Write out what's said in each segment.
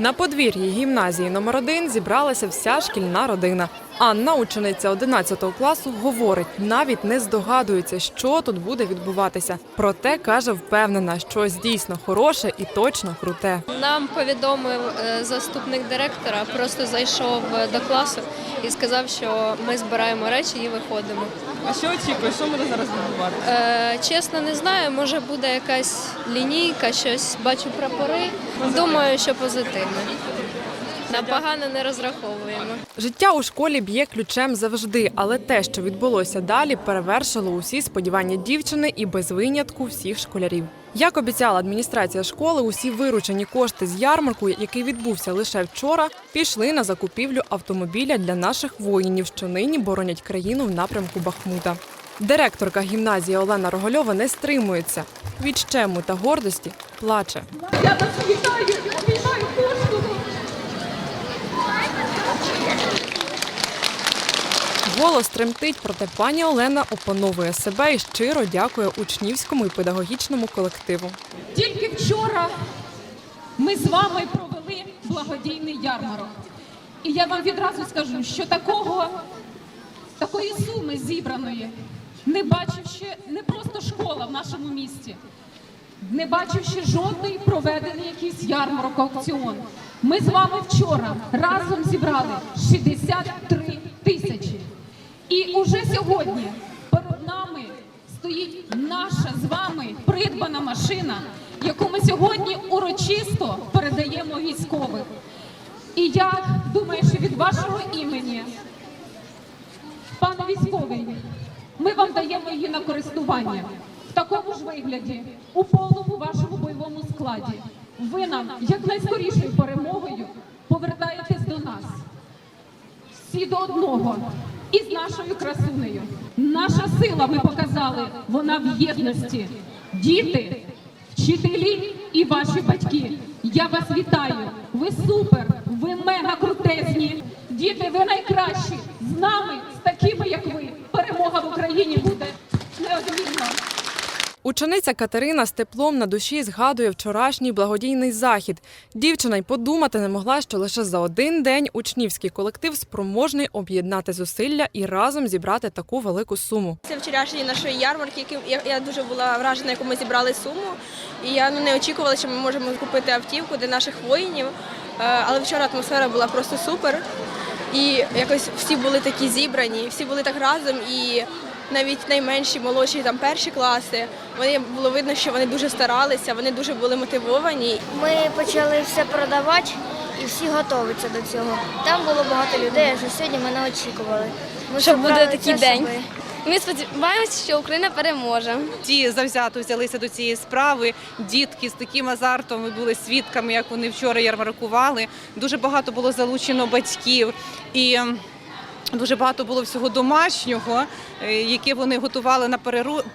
На подвір'ї гімназії номер 1 зібралася вся шкільна родина. Анна, учениця 11 класу, говорить, навіть не здогадується, що тут буде відбуватися. Проте каже, впевнена, щось дійсно хороше і точно круте. Нам повідомив е, заступник директора, просто зайшов е, до класу і сказав, що ми збираємо речі і виходимо. А що очікуєш? Що буде зараз відбуватися? Е, чесно, не знаю, може буде якась лінійка, щось бачу прапори. Думаю, що позитивне. На погано не розраховуємо. Життя у школі б'є ключем завжди, але те, що відбулося далі, перевершило усі сподівання дівчини і без винятку всіх школярів. Як обіцяла адміністрація школи, усі виручені кошти з ярмарку, який відбувся лише вчора, пішли на закупівлю автомобіля для наших воїнів, що нині боронять країну в напрямку Бахмута. Директорка гімназії Олена Рогольова не стримується. Від щему та гордості плаче. Я вас вітаю, вітаю кожного. Голос тремтить, проте пані Олена опановує себе і щиро дякує учнівському і педагогічному колективу. Тільки вчора ми з вами провели благодійний ярмарок. І я вам відразу скажу, що такого, такої суми зібраної не бачив ще не просто школа в нашому місті, не бачив ще жодної проведений якийсь ярмарок аукціон. Ми з вами вчора разом зібрали 63 тисячі. І уже сьогодні перед нами стоїть наша з вами придбана машина, яку ми сьогодні урочисто передаємо військовим. І я думаю, що від вашого імені, пане військовий, ми вам даємо її на користування в такому ж вигляді, у повному вашому бойовому складі. Ви нам якнайскорішою перемогою повертаєтесь до нас всі до одного і з нашою красунею. Наша сила, ми показали, вона в єдності. Діти, вчителі і ваші батьки. Я вас вітаю. Ви супер, ви мега крутезні. Діти, ви найкращі. З нами, Учениця Катерина з теплом на душі згадує вчорашній благодійний захід. Дівчина й подумати не могла, що лише за один день учнівський колектив спроможний об'єднати зусилля і разом зібрати таку велику суму. Це вчорашній нашої ярмарки, я дуже була вражена, яку ми зібрали суму. І я ну, не очікувала, що ми можемо купити автівку для наших воїнів. Е, Але вчора атмосфера була просто супер. І якось всі були такі зібрані, всі були так разом. І навіть найменші, молодші, там перші класи, вони було видно, що вони дуже старалися, вони дуже були мотивовані. Ми почали все продавати і всі готуються до цього. Там було багато людей, що сьогодні ми не очікували. Ми Що буде такий це, день. Ми сподіваємося, що Україна переможе. Ті завзято взялися до цієї справи. Дітки з таким азартом ми були свідками, як вони вчора ярмаркували. Дуже багато було залучено батьків і. Дуже багато було всього домашнього, е, яке вони готували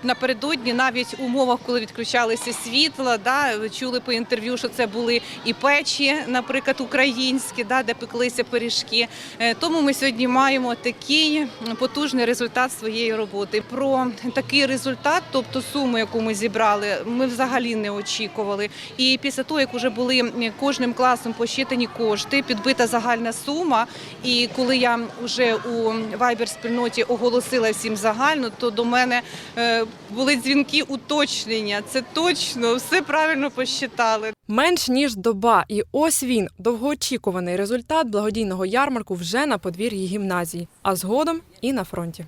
напередодні, навіть у умовах, коли відключалися світла. Да, чули по інтерв'ю, що це були і печі, наприклад, українські, да, де пеклися пиріжки. Е, Тому ми сьогодні маємо такий потужний результат своєї роботи. Про такий результат, тобто суму, яку ми зібрали, ми взагалі не очікували. І після того, як вже були кожним класом посчитані кошти, підбита загальна сума. І коли я вже у вайбер-спільноті оголосила всім загально, то до мене е, були дзвінки уточнення. Це точно все правильно посчитали. Менш ніж доба, і ось він довгоочікуваний результат благодійного ярмарку вже на подвір'ї гімназії, а згодом і на фронті.